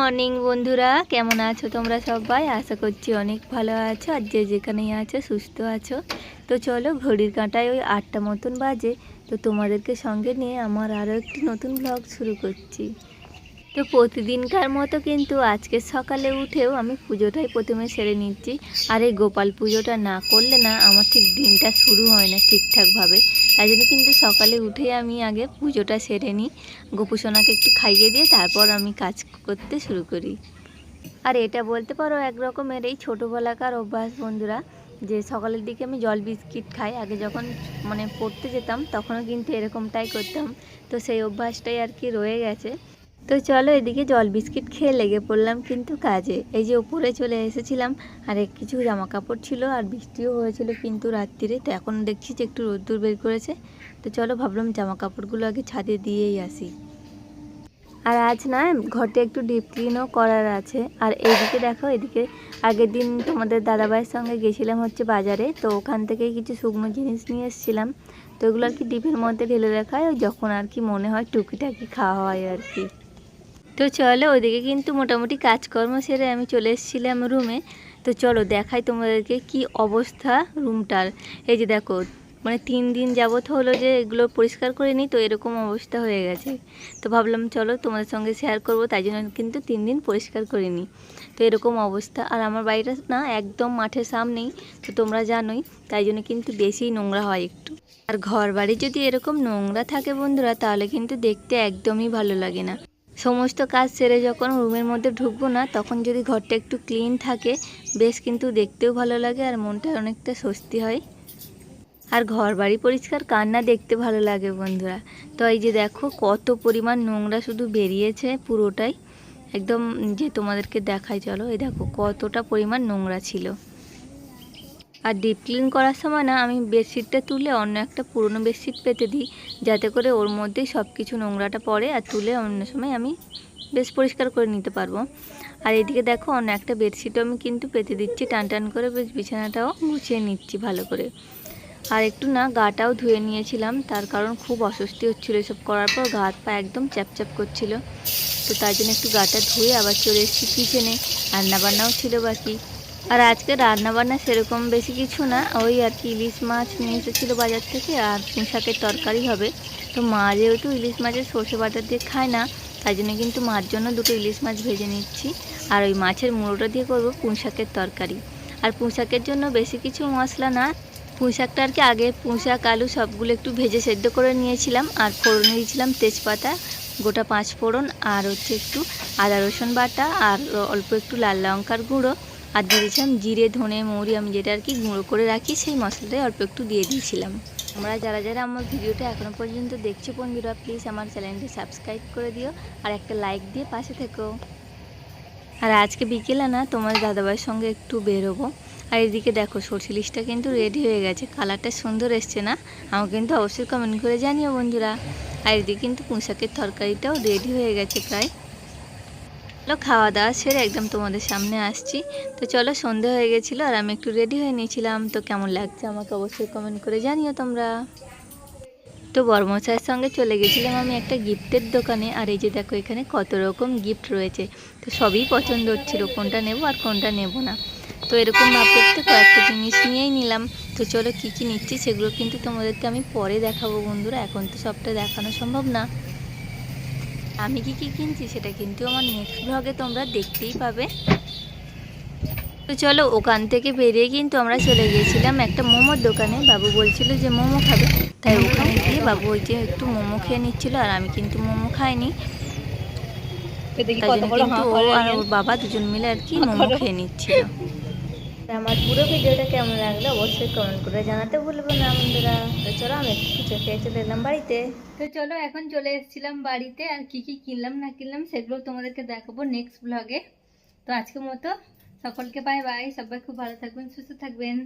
Morning, বন্ধুরা। কেমন আছো তোমরা সবাই? আশা করছি অনেক ভালো আছো। আর যে যেখানেই আছো, সুস্থ আছো। তো চলো, ঘড়ির কাঁটায় ওই আটটা মতন বাজে। তো তোমাদেরকে সঙ্গে নিয়ে আমার আরও একটি নতুন ব্লগ শুরু করছি। তো প্রতিদিনকার মতো কিন্তু আজকে সকালে উঠেও আমি পুজোটাই প্রথমে সেরে নিচ্ছি। আর এই গোপাল পুজোটা না করলে না আমার ঠিক দিনটা শুরু হয় না ঠিকঠাকভাবে। তাই জন্য কিন্তু সকালে উঠেই আমি আগে পুজোটা সেরে নিই। গোপুসোনাকে একটু খাইয়ে দিয়ে তারপর আমি কাজ করতে শুরু করি। আর এটা বলতে পারো এক রকমের এই ছোটোবেলাকার অভ্যাস বন্ধুরা, যে সকালের দিকে আমি জল বিস্কিট খাই। আগে যখন মানে পড়তে যেতাম তখনও কিন্তু এরকমটাই করতাম। তো সেই অভ্যাসটাই আর কি রয়ে গেছে। তো চলো এদিকে জল বিস্কিট খেয়ে লেগে পড়লাম কিন্তু কাজে। এই যে উপরে চলে এসেছিলাম, আর কিছু জামা কাপড় ছিল আর বৃষ্টিও হয়েছিল কিন্তু রাত্রিরে, তো এখন দেখছি যে একটু রোদ্দুর বের করেছে। তো চলো ভাবলাম জামা কাপড়গুলো আগে ছাদে দিয়েই আসি। আর আজ না, ঘরটা একটু ডিপ ক্লিনও করার আছে। আর এইদিকে দেখো, এদিকে আগের দিন তোমাদের দাদাভাইয়ের সঙ্গে গেছিলাম হচ্ছে বাজারে, তো ওখান থেকে কিছু শুকনো জিনিস নিয়ে এসেছিলাম। তো ওগুলো আর কি ডিপের মধ্যে ঢেলে রাখা হয় যখন আর কি মনে হয় টুকিটাকি খাওয়া হয় আর কি। তো চলো, ওদিকে কিন্তু মোটামুটি কাজকর্ম সেরে আমি চলে এসেছিলাম রুমে। তো চলো, দেখাই তোমাদেরকে কি অবস্থা রুমটার। এই যে দেখো মানে তিন দিন যাবত হলো যে এগুলো পরিষ্কার করে নিই তো এরকম অবস্থা হয়ে গেছে। তো ভাবলাম চলো, তোমাদের সঙ্গে শেয়ার করব, তাই জন্য কিন্তু তিন দিন পরিষ্কার করে নিই তো এরকম অবস্থা, আর আমার বাড়িটা না একদম মাঠের সামনেই, তো তোমরা জানোই, তাই জন্য কিন্তু বেশি নোংরা হয় একটু। আর ঘর বাড়ি যদি এরকম নোংরা থাকে বন্ধুরা, তাহলে কিন্তু দেখতে একদমই ভালো লাগে না। সমস্ত কাজ সেরে যখন রুমের মধ্যে ঢুকবো না, তখন যদি ঘরটা একটু ক্লিন থাকে, বেশ কিন্তু দেখতেও ভালো লাগে আর মনটা অনেকটা স্বস্তি হয়। আর ঘর বাড়ি পরিষ্কার, কান্না দেখতে ভালো লাগে বন্ধুরা। তো এই যে দেখো, কত পরিমাণ নোংরা শুধু বেরিয়েছে পুরোটাই। একদম যে তোমাদেরকে দেখাই, চলো, এই দেখো কতটা পরিমাণ নোংরা ছিল। আর ডিপ ক্লিন করার সময় না আমি বেডশিটটা তুলে অন্য একটা পুরনো বেডশিট পেতে দিই, যাতে করে ওর মধ্যেই সব কিছু নোংরাটা পড়ে আর তুলে অন্য সময় আমি বেশ পরিষ্কার করে নিতে পারব। আর এদিকে দেখো অন্য একটা বেডশিটও আমি কিন্তু পেতে দিচ্ছি, টান টান করে বেশ বিছানাটাও গুছিয়ে নিচ্ছি ভালো করে। আর একটু না গাটাও ধুয়ে নিয়েছিলাম, তার কারণ খুব অস্বস্তি হচ্ছিল এসব করার পর গা পা একদম চ্যাপচ্যাপ করছিল। তো তাই জন্য একটু গাটা ধুয়ে আবার চলে এসেছি কিচেনে রান্নাবান্নাও ছিল বাকি। আর আজকে রান্নাবান্না সেরকম বেশি কিছু না, ওই আর কি ইলিশ মাছ নিয়ে এসেছিল বাজার থেকে, আর শাকের তরকারি হবে। তো মা যেহেতু ইলিশ মাছের সর্ষে বাটা দিয়ে খায় না, তাই জন্য কিন্তু মার জন্য দুটো ইলিশ মাছ ভেজে নিচ্ছি। আর ওই মাছের মুড়োটা দিয়ে করব শাকের তরকারি। আর শাকের জন্য বেশি কিছু মশলা না শাকটা আর কি আগে শাক, আলু সবগুলো একটু ভেজে সেদ্ধ করে নিয়েছিলাম, আর ফোড়নে দিয়েছিলাম তেজপাতা, গোটা পাঁচ ফোড়ন, আর হচ্ছে একটু আদা রসুন বাটা, আর অল্প একটু লাল লঙ্কার গুঁড়ো আর দিয়ে দিয়েছিলাম জিরে, ধনে, মৌরি আমি যেটা আর কি গুঁড়ো করে রাখি, সেই মশলাটাই অল্প একটু দিয়ে দিয়েছিলাম। আমরা যারা যারা আমার ভিডিওটা এখনও পর্যন্ত দেখছ বন্ধুরা প্লিজ আমার চ্যানেলটি সাবস্ক্রাইব করে দিও আর একটা লাইক দিয়ে পাশে থেকো। আর আজকে বিকেলে না তোমার দাদাভাইয়ের সঙ্গে একটু বেরোবো। আর এদিকে দেখো সরষে লিস্টটা কিন্তু রেডি হয়ে গেছে কালারটা সুন্দর এসছে না? আমাকে কিন্তু অবশ্যই কমেন্ট করে জানিও বন্ধুরা। আর এদিকে কিন্তু পুঁশাকের তরকারিটাও রেডি হয়ে গেছে প্রায়। চলো খাওয়া দাওয়া সেরে একদম তোমাদের সামনে আসছি। তো চলো, সন্ধে হয়ে গেছিল আর আমি একটু রেডি হয়ে নিয়েছিলাম। তো কেমন লাগছে আমাকে অবশ্যই কমেন্ট করে জানিও তোমরা। তো বর্মশাইয়ের সঙ্গে চলে গেছিলাম আমি একটা গিফটের দোকানে। আর এই যে দেখো, এখানে কত রকম গিফট রয়েছে। তো সবই পছন্দ হচ্ছিল, কোনটা নেব আর কোনটা নেব না। তো এরকম ভাব করতে কয়েকটা জিনিস নিয়েই নিলাম। তো চলো, কী কী নিচ্ছি সেগুলো কিন্তু তোমাদেরকে আমি পরে দেখাবো বন্ধুরা। এখন তো সবটা দেখানো সম্ভব না। আমি কি কি কিনছি সেটা কিন্তু আমার নেক্সট ব্লগে তোমরা দেখতেই পাবে। তো চলো ওখান থেকে বেরিয়ে কিন্তু আমরা চলে গিয়েছিলাম একটা মোমোর দোকানে। বাবু বলছিল যে মোমো খাবে। তাই ওখানে গিয়ে বাবু ওই যে একটু মোমো খেয়ে নিচ্ছিল আর আমি কিন্তু মোমো খাইনি। তাই জন্য কিন্তু ও আর ওর বাবা দুজন মিলে আর কি মোমো খেয়ে নিচ্ছিল। আমার পুরো ভিডিওটা কেমন লাগল অবশ্যই কমেন্ট করে জানাতে বলব না বন্ধুরা। তো চলো আমি একটু কিছু খেয়ে চলে এলাম বাড়িতে। তো চলো এখন চলে এসেছিলাম বাড়িতে আর কি কি কিনলাম না কিনলাম সেগুলো তোমাদেরকে দেখাবো নেক্সট ব্লগে তো আজকের মতো সকলকে বাই বাই সবাই খুব ভালো থাকবেন, সুস্থ থাকবেন।